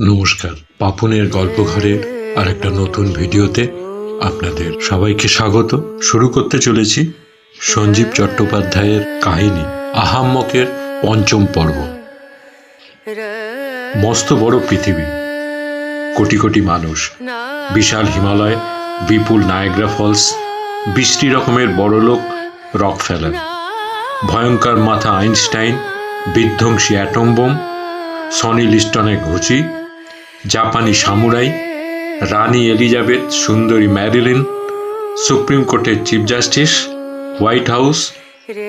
নমস্কার। পাপনের গল্পঘরের আর একটা নতুন ভিডিওতে আপনাদের সবাইকে স্বাগত। শুরু করতে চলেছি সঞ্জীব চট্টোপাধ্যায়ের কাহিনী আহাম্মকের পঞ্চম পর্ব। মস্ত বড় পৃথিবী। কোটি কোটি মানুষ। বিশাল হিমালয়, বিপুল নায়াগ্রা ফলস বৃষ্টি রকমের বড়লোক রক ফেলার। ভয়ঙ্কর মাথা আইনস্টাইন, বিধ্বংসী অ্যাটম বোম, সনি লিস্টনের ঘুচি জাপানি সামুরাই, রানী এলিজাবেথ, সুন্দরী ম্যারিলিন, সুপ্রিম কোর্টের চিফ জাস্টিস, হোয়াইট হাউস,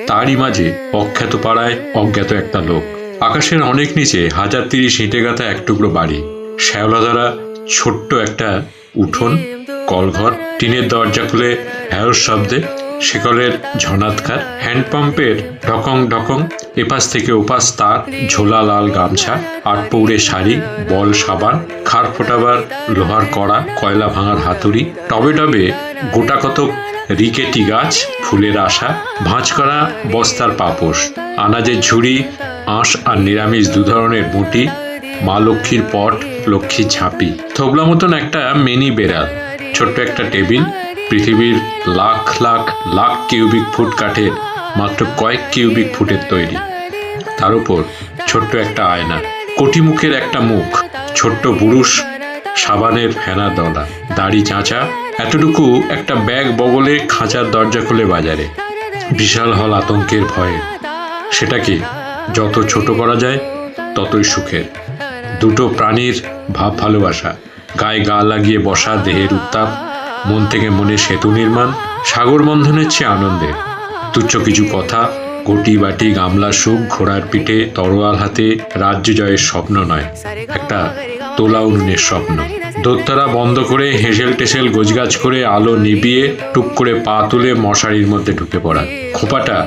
তারই মাঝে অখ্যাত পাড়ায় অজ্ঞাত একটা লোক। আকাশের অনেক নিচে হাজার তিরিশ ইঁটে গাঁথা এক টুকরো বাড়ি। শ্যাওলাধারা ছোট্ট একটা উঠোন, কলঘর, টিনের দরজা খুলে হ্যারোর শব্দে শিকলের ঝনাৎকার হ্যান্ডপাম্পের ঢকং ঢকং, এপাশ থেকে ওপাশ তার, ঝোলা লাল গামছা, আট পৌড়ে শাড়ি, বল সাবান খার ফোটাবার লোহার কড়া, কয়লা ভাঙার হাতুড়ি, টবে টবে গোটা কতক রিকেটি গাছ, ফুলের আশা, ভাঁজ করা বস্তার পাপোশ, আনাজের ঝুড়ি, আঁশ আর নিরামিষ দু ধরনের মুটি মা লক্ষ্মীর পট, লক্ষ্মীর ঝাঁপি। থবলা মতন একটা মিনি বেড়াল, ছোট্ট একটা টেবিল পৃথিবীর লাখ লাখ লাখ কিউবিক ফুট কাঠের মাত্র কয়েক কিউবিক ফুটের তৈরি। তার উপর ছোট্ট একটা আয়না কোটি মুখের একটা মুখ, ছোট্ট বুরুষ সাবানের ফেনা দলা, দাড়ি চাঁচা, এতটুকু একটা ব্যাগ বগলে খাঁচার দরজা খুলে বাজারে। বিশাল হল আতঙ্কের ভয়ে। সেটাকে যত ছোট করা যায়, ততই সুখের। দুটো প্রাণীর ভাব ভালোবাসা, গায়ে গা লাগিয়ে বসা দেহের উত্তাপ মন থেকে মনে সেতু নির্মাণ, সাগর বন্ধনের চেয়ে আনন্দের তুচ্ছ কিছু কথা গটি বাটি গামলা সুখ ঘোড়ার পিঠে, তরোয়াল হাতে, রাজ্য জয়ের স্বপ্ন নয়, একটা তোলা উনুনের স্বপ্ন। দোত্তারা বন্ধ করে হেসেল টেসেল গোজগাছ করে আলো নিবিয়ে টুক করে পা তুলে মশারির মধ্যে ঢুকে পড়া। খোপাটা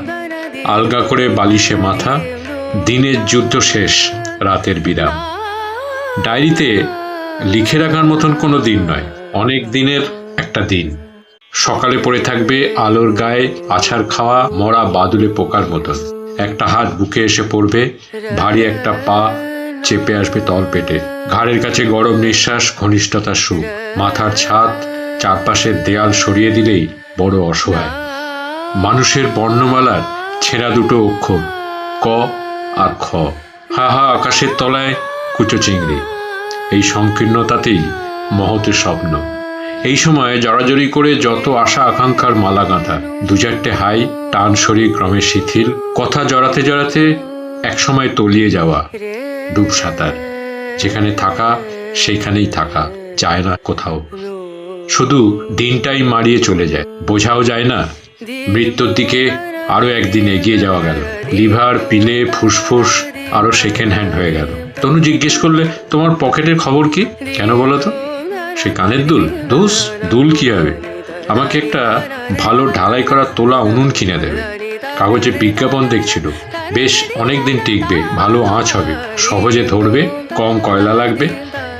আলগা করে বালিশে মাথা, দিনের যুদ্ধ শেষ, রাতের বিরাম। ডায়েরিতে লিখে রাখার মতন কোনো দিন নয়, অনেক দিনের একটা দিন। সকালে পড়ে থাকবে আলোর গায়ে আছাড় খাওয়া মরা বাদুলে পোকার মতন। একটা হাত বুকে এসে পড়বে, ভারী একটা পা চেপে আসবে তল পেটে। ঘাড়ের কাছে গরম নিঃশ্বাস, ঘনিষ্ঠতার সুখ। মাথার ছাদ, চারপাশের দেয়াল সরিয়ে দিলেই বড় অসহায়। মানুষের বর্ণমালার ছেঁড়া দুটো অক্ষর, ক আর খ। হা হা আকাশের তলায় কুচো চিংড়ি। এই সংকীর্ণতাতেই মহতের স্বপ্ন। এই সময় জড়াজড়ি করে যত আশা আকাঙ্ক্ষার মালা গাঁথা দু চারটে হাই, টান শরীর ক্রমে শিথিল, কথা জড়াতে জড়াতে একসময় তলিয়ে যাওয়া ডুব সাঁতার। যেখানে থাকা, সেইখানেই থাকা, যায় না কোথাও। শুধু দিনটাই মারিয়ে চলে যায়, বোঝাও যায় না, মৃত্যুর দিকে আরও একদিন এগিয়ে যাওয়া গেল। লিভার পিলে ফুসফুস আরও সেকেন্ড হ্যান্ড হয়ে গেল। তনু জিজ্ঞেস করলে, তোমার পকেটের খবর কি? কেন বলো তো? সে কানের দুল। দোষ, দুল কি হবে আমাকে একটা ভালো ঢালাই করা তোলা উনুন কিনে দেবে। কাগজে বিজ্ঞাপন দেখছিল। বেশ অনেক দিন টিকবে, ভালো আঁচ হবে। সহজে ধরবে, কম কয়লা লাগবে।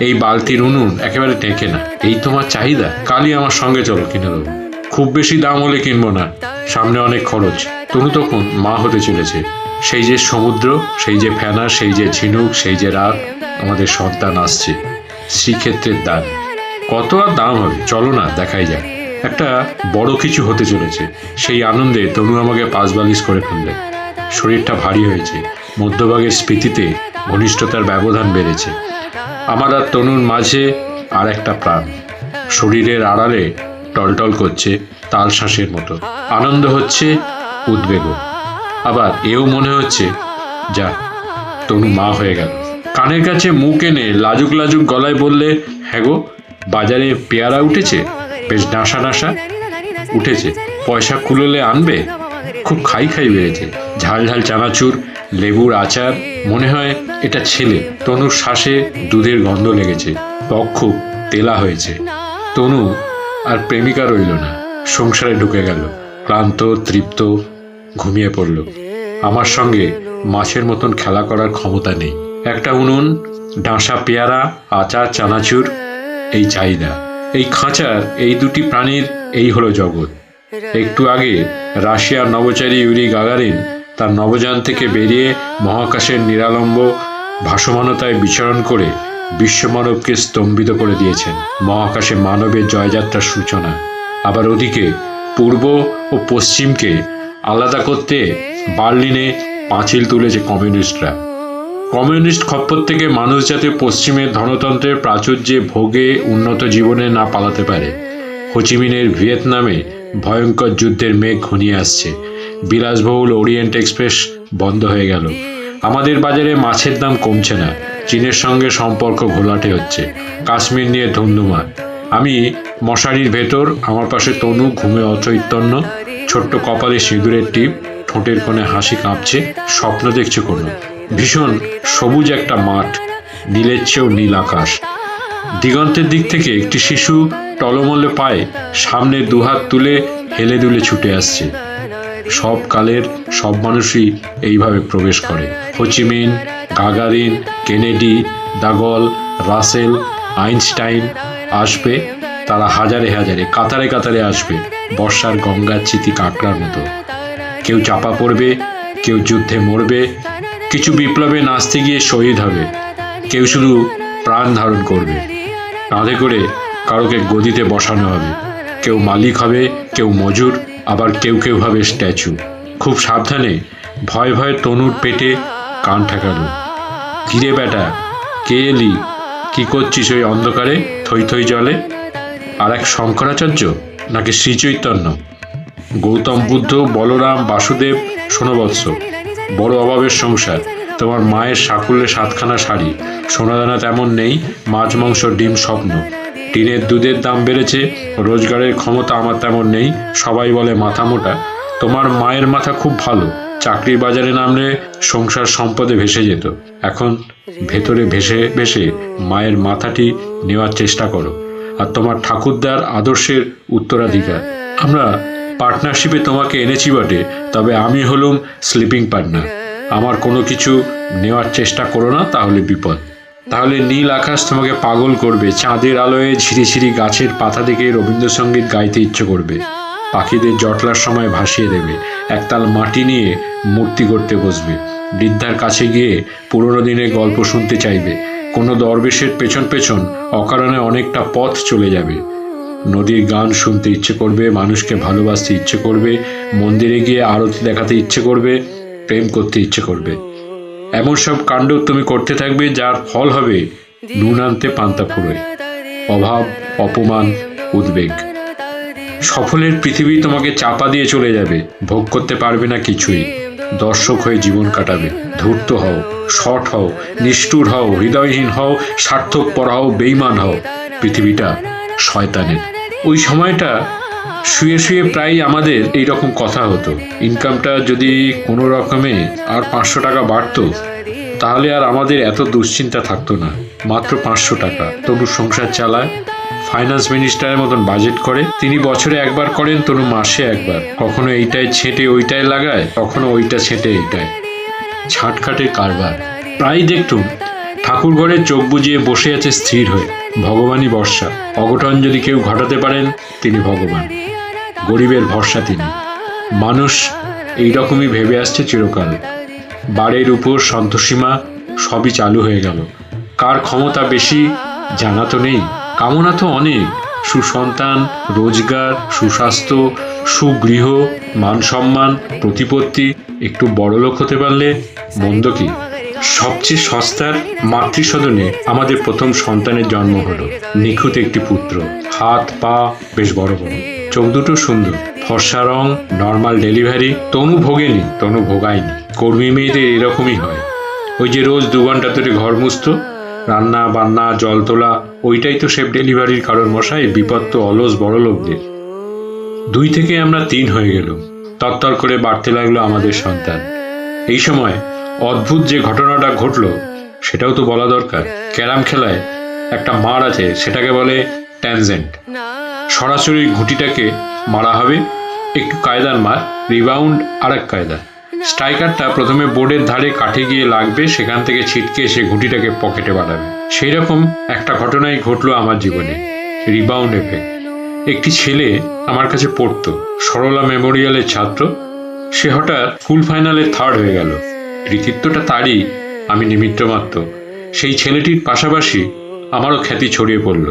এই বালতির উনুন একেবারে টেকে না। এই তোমার চাহিদা? কালই আমার সঙ্গে চলো, কিনে দেবো। খুব বেশি দাম হলে কিনবো না। সামনে অনেক খরচ। তনু তখন মা হতে চলেছে। সেই যে সমুদ্র, সেই যে ফেনা, সেই যে ঝিনুক, সেই যে রাত আমাদের সন্তান আসছে। শ্রীক্ষেত্রের দান। কত আর দাম হবে? চলো না, দেখাই যাক। একটা বড় কিছু হতে চলেছে। সেই আনন্দে তনু আমাকে পাঁচ বালিশ করে ফেললে। শরীরটা ভারী হয়েছে। মধ্যভাগের স্মৃতিতে ঘনিষ্ঠতার ব্যবধান বেড়েছে। আমার আর তনুর মাঝে আর একটা প্রাণ। শরীরের আড়ালে টলটল করছে তাল শ্বাসের মতো। আনন্দ হচ্ছে উদ্বেগ। আবার এও মনে হচ্ছে, যা, তনু মা হয়ে গেল। কানের কাছে মুখ এনে লাজুক লাজুক গলায় বললে হ্যাঁ গো বাজারে পেয়ারা উঠেছে, বেশ ডাঁসা ডাঁসা। উঠেছে, পয়সা কুলোলে আনবে, খুব খাই খাই বেড়েছে। ঝাল ঝাল চানাচুর, লেবুর আচার, মনে হয় এটা ছেলে। তনুর শ্বাসে দুধের গন্ধ লেগেছে ত্বক খুব তেলা হয়েছে। তনু আর প্রেমিকা রইল না, সংসারে ঢুকে গেল। ক্লান্ত, তৃপ্ত, ঘুমিয়ে পড়ল। আমার সঙ্গে মাছের মতন খেলা করার ক্ষমতা নেই। একটা উনুন, ডাঁসা পেয়ারা, আচার, চানাচুর এই চাহিদা, এই খাঁচার এই দুটি প্রাণীর, এই হলো জগৎ। একটু আগে রাশিয়ার নবচারী ইউরি গাগারিন তার নবযান থেকে বেরিয়ে মহাকাশের নিরালম্ব ভাসমানতায় বিচরণ করে বিশ্বমানবকে স্তম্ভিত করে দিয়েছেন। মহাকাশে মানবের জয়যাত্রার সূচনা। আবার ওদিকে পূর্ব ও পশ্চিমকে আলাদা করতে বার্লিনে পাঁচিল তুলেছে কমিউনিস্টরা। কমিউনিস্ট খপ্পর থেকে মানুষ যাতে পশ্চিমের ধনতন্ত্রের প্রাচুর্যে ভোগে উন্নত জীবনে না পালাতে পারে। হোচিমিনের ভিয়েতনামে ভয়ঙ্কর যুদ্ধের মেঘ ঘনিয়ে আসছে। বিলাসবহুল ওরিয়েন্ট এক্সপ্রেস বন্ধ হয়ে গেল। আমাদের বাজারে মাছের দাম কমছে না। চীনের সঙ্গে সম্পর্ক ঘোলাটে হচ্ছে। কাশ্মীর নিয়ে ধুমধুমা আমি মশারির ভেতর, আমার পাশে তনু ঘুমে অচৈতন্য। ছোট্ট কপালে সিঁদুরের টিপ, ঠোঁটের কোণে হাসি কাঁপছে, স্বপ্ন দেখছে কোনো। ভীষণ সবুজ একটা মাঠ, নীলের চেয়েও নীল আকাশ। দিগন্তের দিক থেকে একটি শিশু টলমলে পায়ে সামনে দুহাত তুলে হেলে দুলে ছুটে আসছে। সব কালের সব মানুষই এইভাবে প্রবেশ করে। Ho Chi Minh Gagarin, Kennedy, de Gaulle, Russell, Einstein আসবে, তারা হাজারে হাজারে, কাতারে কাতারে আসবে, বর্ষার গঙ্গার চিতি, কাঁকড়ার মতো। কেউ চাপা পড়বে, কেউ যুদ্ধে মরবে কিছু বিপ্লবে নাচতে গিয়ে শহীদ হবে। কেউ শুধু প্রাণ ধারণ করবে। কাঁধে করে কারোকে গদিতে বসানো হবে। কেউ মালিক হবে, কেউ মজুর, আবার কেউ কেউ হবে স্ট্যাচু। খুব সাবধানে ভয় ভয়ে তনুর পেটে কান ঠেকালো। কিরে বেটা, কে এলি? কি করছিস ওই অন্ধকারে, থই থই জলে? আর এক শঙ্করাচার্য? নাকি শ্রীচৈতন্য? গৌতম বুদ্ধ, বলরাম, বাসুদেব সোনবৎস বড় অভাবের সংসার। তোমার মায়ের সাকুল্যে সাতখানা শাড়ি। সোনাদানা তেমন নেই, মাছ, মাংস, ডিম, স্বপ্ন। টিনের দুধের দাম বেড়েছে, রোজগারের ক্ষমতা আমার তেমন নেই, সবাই বলে মাথা মোটা। তোমার মায়ের মাথা খুব ভালো, চাকরির বাজারে নামলে সংসার সম্পদে ভেসে যেত। এখন ভেতরে ভেসে ভেসে মায়ের মাথাটি নেওয়ার চেষ্টা করো। আর তোমার ঠাকুরদার আদর্শের উত্তরাধিকার। আমরা পার্টনারশিপে তোমাকে এনেছি বটে, তবে আমি হলুম স্লিপিং পার্টনার আমার কোনো কিছু নেওয়ার চেষ্টা করো না, তাহলে বিপদ। তাহলে নীল আকাশ তোমাকে পাগল করবে, চাঁদের আলোয় ঝিরিঝিরি গাছের পাতা দেখে রবীন্দ্রসঙ্গীত গাইতে ইচ্ছে করবে। পাখিদের জটলার সময় ভাসিয়ে দেবে, একতাল মাটি নিয়ে মূর্তি করতে বসবে। বৃদ্ধার কাছে গিয়ে পুরনো দিনের গল্প শুনতে চাইবে। কোনো দরবেশের পেছন পেছন অকারণে অনেকটা পথ চলে যাবে। নদীর গান শুনতে ইচ্ছে করবে, মানুষকে ভালোবাসতে ইচ্ছে করবে, মন্দিরে গিয়ে আরতি দেখাতে ইচ্ছে করবে, প্রেম করতে ইচ্ছে করবে। এমন সব কাণ্ড তুমি করতে থাকবে যার ফল হবে নুন আনতে পান্তা ফুরোয় অভাব, অপমান, উদ্বেগ। সফলের পৃথিবী তোমাকে চাপা দিয়ে চলে যাবে, ভোগ করতে পারবে না কিছুই। দর্শক হয়ে জীবন কাটাবে, ধূর্ত হও শট হও, নিষ্ঠুর হও, হৃদয়হীন হও স্বার্থপর হও বেইমান হও। পৃথিবীটা শয়তানের। ওই সময়টা শুয়ে শুয়ে প্রায় আমাদের এই রকম কথা হতো। ইনকামটা যদি কোনো রকমে আর পাঁচশো টাকা বাড়তো, তাহলে আর আমাদের এত দুশ্চিন্তা থাকতো না। মাত্র পাঁচশো টাকা। তনু সংসার চালায় ফাইন্যান্স মিনিস্টারের মতন বাজেট করে। তিনি বছরে একবার করেন, তনু মাসে একবার। কখনো এইটায় ছেঁটে ওইটায় লাগায়, কখনো ওইটা ছেঁটে এইটায়। ছাটখাটের কারবার। প্রায় দেখতুম ঠাকুর ঘরে চোখ বুজিয়ে বসে আছে স্থির হয়ে। ভগবানই বর্ষা অঘটন যদি কেউ ঘটাতে পারেন, তিনি ভগবান। গরিবের ভরসা তিনি। মানুষ এই রকমই ভেবে আসছে চিরকাল। বাড়ির উপর সন্তোষীমা সবই চালু হয়ে গেল। কার ক্ষমতা বেশি, জানা তো নেই। কামনা তো অনেক। সুসন্তান, রোজগার, সুস্বাস্থ্য, সুগৃহ, মান সম্মান, প্রতিপত্তি, একটু বড়লোক হতে পারলে মন্দ কি? সবচেয়ে সস্তার মাতৃসদনে আমাদের প্রথম সন্তানের জন্ম হলো। নিখুঁত একটি পুত্র। হাত, পা বেশ বড় বড়। চোখ দুটো সুন্দর। ফর্সা রং নর্মাল ডেলিভারি তনু ভোগেনি, তনু ভোগায়নি। কর্মী মেয়েদের এরকমই হয়। ওই যে রোজ দু ঘণ্টা ধরে ঘর মুছতো, রান্না, বান্না, জল তোলা, ওইটাই তো সেফ ডেলিভারির কারণ মশাই বিপদ তো অলস বড় লোকদের। দুই থেকে আমরা তিন হয়ে গেল তত্তর করে বাড়তে লাগল আমাদের সন্তান। এই সময় অদ্ভুত যে ঘটনাটা ঘটলো, সেটাও তো বলা দরকার। ক্যারাম খেলায় একটা মার আছে, সেটাকে বলে ট্যানজেন্ট। সরাসরি ঘুঁটিটাকে মারা হবে, একটু কায়দার মার, রিবাউন্ড আর এক কায়দা স্ট্রাইকারটা প্রথমে বোর্ডের ধারে কাঠে গিয়ে লাগবে, সেখান থেকে ছিটকে এসে ঘুঁটিটাকে পকেটে বাড়াবে সেই রকম একটা ঘটনাই ঘটলো আমার জীবনে, রিবাউন্ড এফেক্ট। একটি ছেলে আমার কাছে পড়তো, সরলা মেমোরিয়ালের ছাত্র। সে হঠাৎ ফুল ফাইনালে থার্ড হয়ে গেল। কৃতিত্বটা তারই, আমি নিমিত্ত মাত্র। সেই ছেলেটির পাশাপাশি আমারও খ্যাতি ছড়িয়ে পড়ল।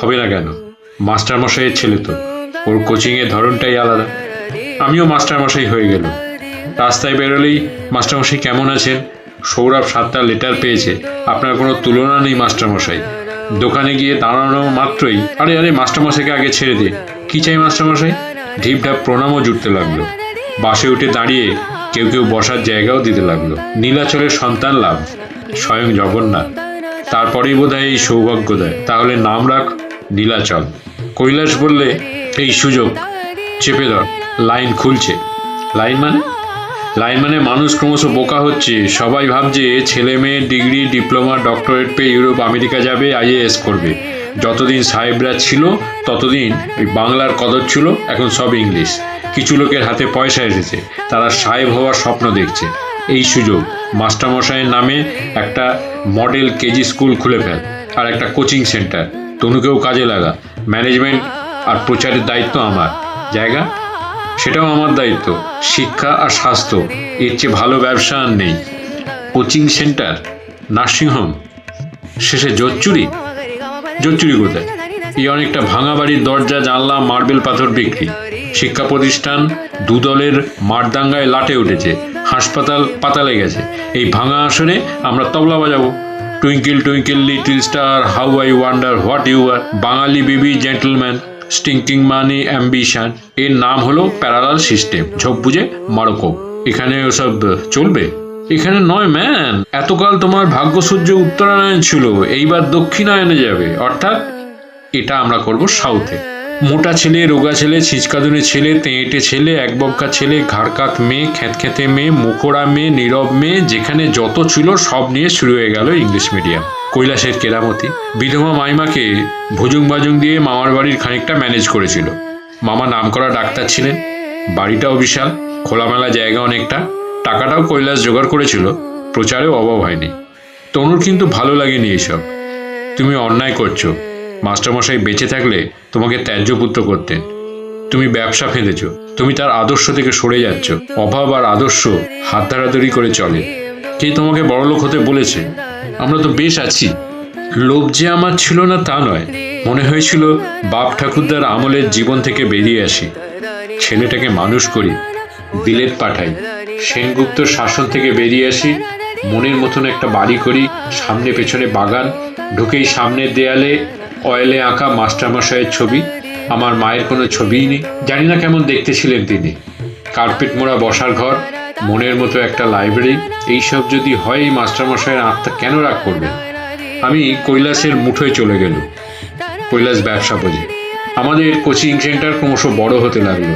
হবে না কেন? মাস্টারমশাইয়ের ছেলে তো। ওর কোচিংয়ের ধরনটাই আলাদা। আমিও মাস্টারমশাই হয়ে গেল রাস্তায় বেরোলেই মাস্টারমশাই কেমন আছেন? সৌরভ সাতটা লেটার পেয়েছে। আপনার কোনো তুলনা নেই মাস্টারমশাই। দোকানে গিয়ে দাঁড়ানো মাত্রই, আরে আরে, মাস্টারমশাইকে আগে ছেড়ে দে। কী চাই মাস্টারমশাই? ঢিপ ঢাপ প্রণামও জুটতে লাগল। বাসে উঠে দাঁড়িয়ে কেউ কেউ বসার জায়গাও দিতে লাগল। নীলাচলের সন্তান লাভ, স্বয়ং জগন্নাথ। তারপরেই বোধ হয় এই সৌভাগ্য দেয়। তাহলে নাম রাখ নীলাচল। কৈলাস বললে, এই সুযোগ, চেপে ধর, লাইন খুলছে। লাইন মানে? লাইন মানে মানুষ ক্রমশ বোকা হচ্ছে। সবাই ভাবছে ছেলে মেয়ে ডিগ্রি, ডিপ্লোমা, ডক্টরেট পেয়ে ইউরোপ, আমেরিকা যাবে, আইএএস করবে। যতদিন সাহেবরা ছিল, ততদিন ওই বাংলার কদর ছিল, এখন সব ইংলিশ। কিছু লোকের হাতে পয়সা এসেছে, তারা সাহেব হওয়ার স্বপ্ন দেখছে। এই সুযোগ মাস্টারমশাইয়ের নামে একটা মডেল কেজি স্কুল খুলে ফেল আর একটা কোচিং সেন্টার। তনুকেও কাজে লাগা। ম্যানেজমেন্ট আর প্রচারের দায়িত্ব আমার। জায়গা? সেটাও আমার দায়িত্ব। শিক্ষা আর স্বাস্থ্য, এর চেয়ে ভালো ব্যবসা আর নেই। কোচিং সেন্টার, নার্সিংহোম, শেষে জোচ্চুরি। জোচ্চুরি কোথায়? এই অনেকটা ভাঙা বাড়ির দরজা, জানলা, মার্বেল পাথর বিক্রি। শিক্ষা প্রতিষ্ঠান দুদলের মারদাঙ্গায় লাটে উঠেছে। হাসপাতাল পাতালে গেছে। এই ভাঙা আসনে আমরা তবলা বাজাবো। Twinkle twinkle, little star, how I wonder, what you are, Bangali Bibi, gentleman. Stinking money ambition এর নাম হলো প্যারালাল সিস্টেম ঝোপ বুঝে মারকো। এখানে ওসব চলবে? এখানে নয় ম্যান এতকাল তোমার ভাগ্য সূর্য উত্তরায়ণ ছিল, এইবার দক্ষিণায়নে যাবে। অর্থাৎ এটা আমরা করব সাউথে মোটা ছেলে, রোগা ছেলে, ছিচকাদুনে ছেলে, তেঁটে ছেলে, এক একবক্কা ছেলে, ঘাড়কাত মেয়ে খ্যাতখ্যাতে মেয়ে, মুখোড়া মেয়ে, নীরব মেয়ে, যেখানে যত ছিল সব নিয়ে শুরু হয়ে গেল ইংলিশ মিডিয়াম। কৈলাসের কেরামতি। বিধবা মাইমাকে ভুজুং বাজুং দিয়ে মামার বাড়ির খানিকটা ম্যানেজ করেছিল। মামা নামকরা ডাক্তার ছিলেন। বাড়িটাও বিশাল, খোলামেলা জায়গা অনেকটা। টাকাটাও কৈলাস জোগাড় করেছিল। প্রচারেও অভাব হয়নি। তনুর কিন্তু ভালো লাগেনি এইসব তুমি অন্যায় করছ। মাস্টারমশাই বেঁচে থাকলে তোমাকে ত্যায্য পুত্র করতেন তুমি ব্যবসা ফেঁদেছ, তুমি তার আদর্শ থেকে সরে যাচ্ছ। অভাব আর আদর্শ হাত ধরাধরি করে চলে। কে তোমাকে বড়লোক হতে বলেছে? আমরা তো বেশ আছি। লোভ যে আমার ছিল না তা নয়। মনে হয়েছিল বাপ ঠাকুরদার আমলের জীবন থেকে বেরিয়ে আসি। ছেলেটাকে মানুষ করি বিলেত পাঠাই। সেনগুপ্ত শাসন থেকে বেরিয়ে আসি, মনের মতন একটা বাড়ি করি, সামনে পেছনে বাগান, ঢুকেই সামনের দেয়ালে অয়েলে আঁকা মাস্টারমশাইয়ের ছবি, আমার মায়ের কোনো ছবিই নেই। জানি না কেমন দেখতে ছিলেন তিনি। কার্পেট মোড়া বসার ঘর, মনের মতো একটা লাইব্রেরি, এইসব যদি হয় এই মাস্টারমশাইয়ের আত্মা কেন রাগ করবেন আমি কৈলাসের মুঠোয় চলে গেল কৈলাস ব্যবসা বোঝে। আমাদের কোচিং সেন্টার ক্রমশ বড় হতে লাগল।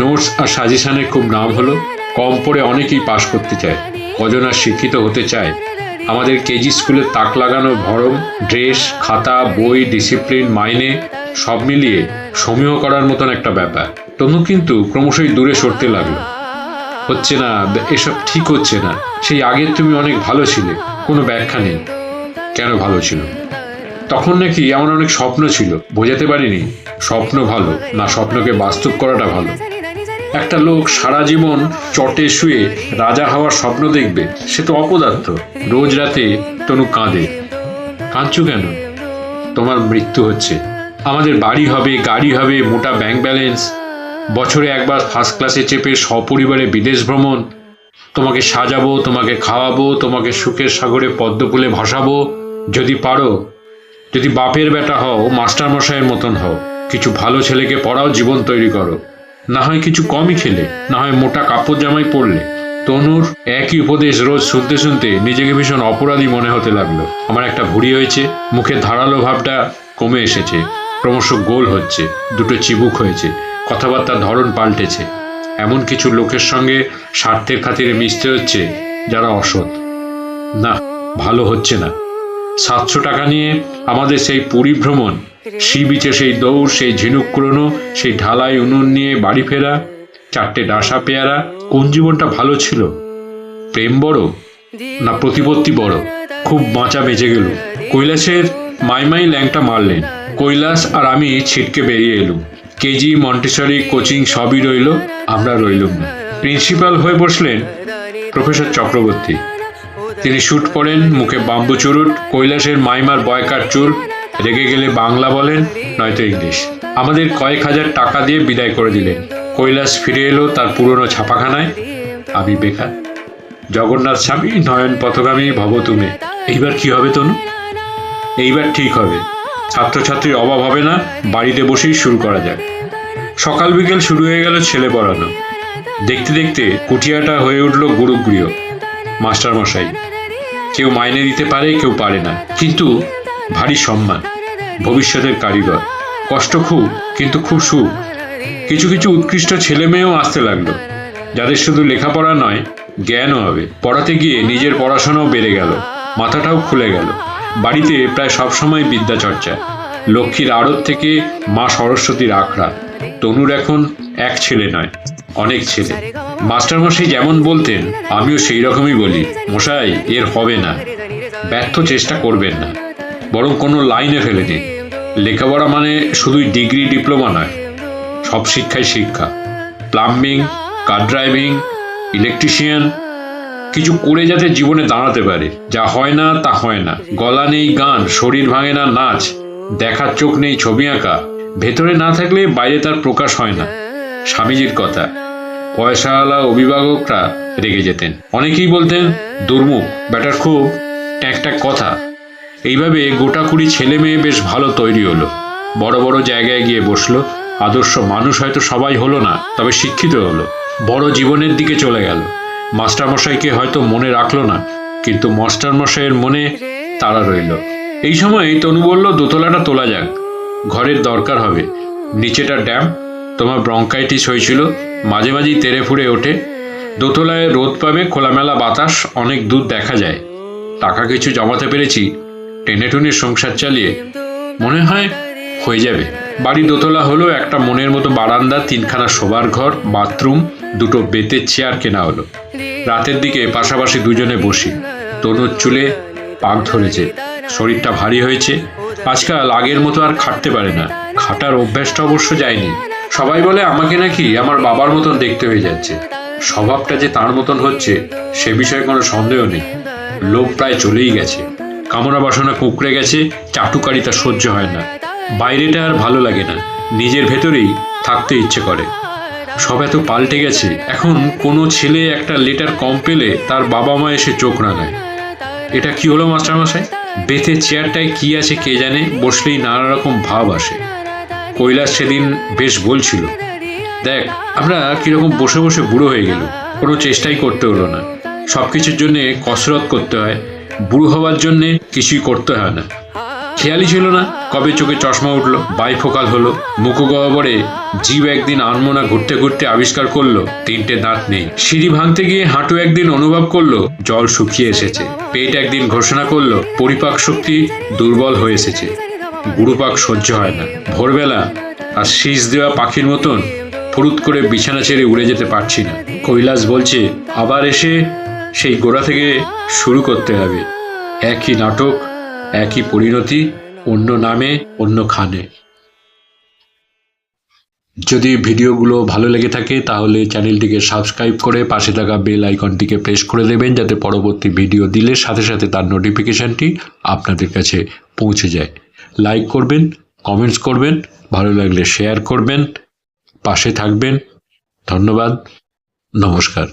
নোটস আর সাজেশানের খুব নাম হলো, কম পড়ে অনেকেই পাশ করতে চায় কজন আর শিক্ষিত হতে চায় আমাদের কেজি স্কুলে তাক লাগানো ভরম, ড্রেস, খাতা, বই, ডিসিপ্লিন, মাইনে, সব মিলিয়ে সমীহ করার মতন একটা ব্যাপার। তনু কিন্তু ক্রমশই দূরে সরতে লাগল। হচ্ছে না, এসব ঠিক হচ্ছে না। সেই আগে তুমি অনেক ভালো ছিলে, কোনো ব্যাখ্যা নেই। কেন ভালো ছিল? তখন নাকি আমার অনেক স্বপ্ন ছিল, বোঝাতে পারিনি, স্বপ্ন ভালো না স্বপ্নকে বাস্তব করাটা ভালো। একটা লোক সারা জীবন চটে শুয়ে রাজা হওয়ার স্বপ্ন দেখবে, সে তো অপদার্থ। রোজ রাতে তনু কাঁদে। কাঁদছো কেন? তোমার মৃত্যু হচ্ছে। আমাদের বাড়ি হবে, গাড়ি হবে, মোটা ব্যাংক ব্যালেন্স বছরে একবার ফার্স্ট ক্লাসে চেপে সপরিবারে বিদেশ ভ্রমণ। তোমাকে সাজাবো, তোমাকে খাওয়াবো, তোমাকে সুখের সাগরে পদ্ম ফুলে ভাসাবো। যদি পারো, যদি বাপের বেটা হও, মাস্টারমশাইয়ের মতন হও, কিছু ভালো ছেলেকে পড়াও, জীবন তৈরি করো। না হয় কিছু কমই খেলে, না হয় মোটা কাপড় জামাই পরলে। তনুর একই উপদেশ রোজ শুনতে শুনতে নিজেকে ভীষণ অপরাধী মনে হতে লাগল। আমার একটা ভুড়ি হয়েছে মুখে ধারালো ভাবটা কমে এসেছে, ক্রমশ গোল হচ্ছে, দুটো চিবুক হয়েছে, কথাবার্তার ধরন পাল্টেছে। এমন কিছু লোকের সঙ্গে স্বার্থের খাতিরে মিশতে হচ্ছে যারা অসৎ। না, ভালো হচ্ছে না। সাতশো টাকা নিয়ে আমাদের সেই পুরী ভ্রমণ সি বিচে সেই দৌড়, সেই ঝিনুক কুড়োনো, সেই ঢালাই উনুন নিয়ে বাড়ি ফেরা, চারটে ডাসা পেয়ারা, কোন জীবনটা ভালো ছিল? প্রেম বড় না প্রতিপত্তি বড়? খুব বাঁচা বেঁচে গেল। কৈলাসের মাইমাই ল্যাংটা মারলেন। কৈলাস আর আমি ছিটকে বেরিয়ে এলুম। কেজি, মন্টেসরি, কোচিং সবই রইল, আমরা রইলুম না। প্রিন্সিপাল হয়ে বসলেন প্রফেসর চক্রবর্তী। তিনি শ্যুট পরেন, মুখে বাম্বু চুরুট, কৈলাসের মাইমার বয়কার চুল রেগে গেলে বাংলা বলেন, নয়তো ইংলিশ। আমাদের কয়েক হাজার টাকা দিয়ে বিদায় করে দিলেন। কৈলাস ফিরে এলো তার পুরনো ছাপাখানায়। আমি বেকার। জগন্নাথ স্বামী নয়ন পথগামী ভব তুমি এইবার কি হবে তনু? এইবার ঠিক হবে। ছাত্রছাত্রীর অভাব হবে না, বাড়িতে বসেই শুরু করা যাক। সকাল বিকেল শুরু হয়ে গেল ছেলে পড়ানো। দেখতে দেখতে কুটিয়াটা হয়ে উঠল গুরুগৃহ। মাস্টারমশাই, কেউ মাইনে দিতে পারে, কেউ পারে না। কিন্তু ভারী সম্মান, ভবিষ্যতের কারিগর। কষ্ট খুব, কিন্তু খুব সুখ। কিছু কিছু উৎকৃষ্ট ছেলে মেয়েও আসতে লাগল, যাদের শুধু লেখাপড়া নয়, জ্ঞানও হবে। পড়াতে গিয়ে নিজের পড়াশোনাও বেড়ে গেল, মাথাটাও খুলে গেল। বাড়িতে প্রায় সবসময় বিদ্যা চর্চা লক্ষ্মীর আড়ত থেকে মা সরস্বতীর আখড়া। তনুর এখন এক ছেলে নয়, অনেক ছেলে। মাস্টারমশাই যেমন বলতেন, আমিও সেই রকমই বলি, মশাই, এর হবে না। ব্যর্থ চেষ্টা করবেন না। বরং কোনো লাইনে ফেলে দিন। লেখাপড়া মানে শুধুই ডিগ্রি, ডিপ্লোমা নয়, সব শিক্ষাই শিক্ষা। প্লাম্বিং, কার ড্রাইভিং, ইলেকট্রিশিয়ান, কিছু করে যাতে জীবনে দাঁড়াতে পারে। যা হয় না, তা হয় না। গলা নেই, গান, শরীর ভাঙে না, নাচ। দেখার চোখ নেই, ছবি আঁকা। ভেতরে না থাকলে বাইরে তার প্রকাশ হয় না। স্বামীজির কথা। পয়সাওয়ালা অভিভাবকরা রেগে যেতেন। অনেকেই বলতেন, দুর্মুখ, ব্যাটার খুব ট্যাক কথা। এইভাবে গোটা কুড়ি ছেলে মেয়ে বেশ ভালো তৈরি হলো। বড় বড় জায়গায় গিয়ে বসল। আদর্শ মানুষ হয়তো সবাই হলো না, তবে শিক্ষিত হলো। বড় জীবনের দিকে চলে গেল। মাস্টারমশাইকে হয়তো মনে রাখল না, কিন্তু মাস্টারমশাইয়ের মনে তারা রইল। এই সময় তনু বলল, দোতলাটা তোলা যাক। ঘরের দরকার হবে। নিচেটা ড্যাম, তোমার ব্রঙ্কাইটিস হয়েছিল। মাঝে মাঝেই তেরে ফুড়ে ওঠে। দোতলায় রোদ পাবে, খোলামেলা বাতাস, অনেক দূর দেখা যায়। টাকা কিছু জমাতে পেরেছি টেনে টুনে সংসার চালিয়ে মনে হয় হয়ে যাবে। বাড়ি দোতলা হলো একটা মনের মতো বারান্দা, তিনখানা শোবার ঘর, বাথরুম, দুটো বেতের চেয়ার কেনা হলো। রাতের দিকে পাশাপাশি দুজনে বসি। তনুর চুলে পাক ধরেছে। শরীরটা ভারী হয়েছে। আজকাল আগের মতো আর খাটতে পারে না। খাটার অভ্যাসটা অবশ্য যায়নি। সবাই বলে, আমাকে নাকি আমার বাবার মতন দেখতে হয়ে যাচ্ছে। স্বভাবটা যে তার মতন হচ্ছে, সে বিষয়ে কোনো সন্দেহ নেই। লোভ প্রায় চলেই গেছে। কামনা বাসনা কুকড়ে গেছে চাটুকারিতা সহ্য হয় না। বাইরেটা আর ভালো লাগে না। নিজের ভেতরেই থাকতে ইচ্ছে করে। সব এত পাল্টে গেছে। এখন কোনো ছেলে একটা লেটার কম পেলে তার বাবা মা এসে চোখ রাঙায়। এটা কি হলো, মাস্টারমশাই? বেতের চেয়ারটায় কি আছে কে জানে? বসলেই নানা রকম ভাব আসে। কৈলাস সেদিন বেশ বলছিল, দেখ, আমরা কীরকম বসে বসে বুড়ো হয়ে গেল। কোনো চেষ্টাই করতে হলো না। সব কিছুর জন্যে কসরত করতে হয়। বুড়ো হওয়ার জন্যে কিছুই করতে হয় না। খেয়ালই ছিল না কবে চোখে চশমা উঠল, বাইফোকাল হলো মুখগহ্বরে জীব একদিন আনমোনা ঘুরতে ঘুরতে আবিষ্কার করল, তিনটে দাঁত নেই। সিঁড়ি ভাঙতে গিয়ে হাঁটু একদিন অনুভব করল, জল শুকিয়ে এসেছে। পেট একদিন ঘোষণা করল, পরিপাক শক্তি দুর্বল হয়ে এসেছে। গুরুপাক সহ্য হয় না। ভোরবেলা আর শীষ দেওয়া পাখির মতন ফুরুত করে বিছানা ছেড়ে উড়ে যেতে পারছি না। কৈলাস বলছে, আবার এসে সেই গোড়া থেকে শুরু করতে হবে। একই নাটক, একই পরিণতি, অন্য নামে, অন্য খানে। যদি ভিডিওগুলো ভালো লেগে থাকে, তাহলে চ্যানেলটিকে সাবস্ক্রাইব করে পাশে থাকা বেল আইকনটিকে প্রেস করে দেবেন, যাতে পরবর্তী ভিডিও দিলে সাথে সাথে তার নোটিফিকেশনটি আপনাদের কাছে পৌঁছে যায়। লাইক করবেন, কমেন্টস করবেন, ভালো লাগলে শেয়ার করবেন, পাশে থাকবেন। ধন্যবাদ, নমস্কার।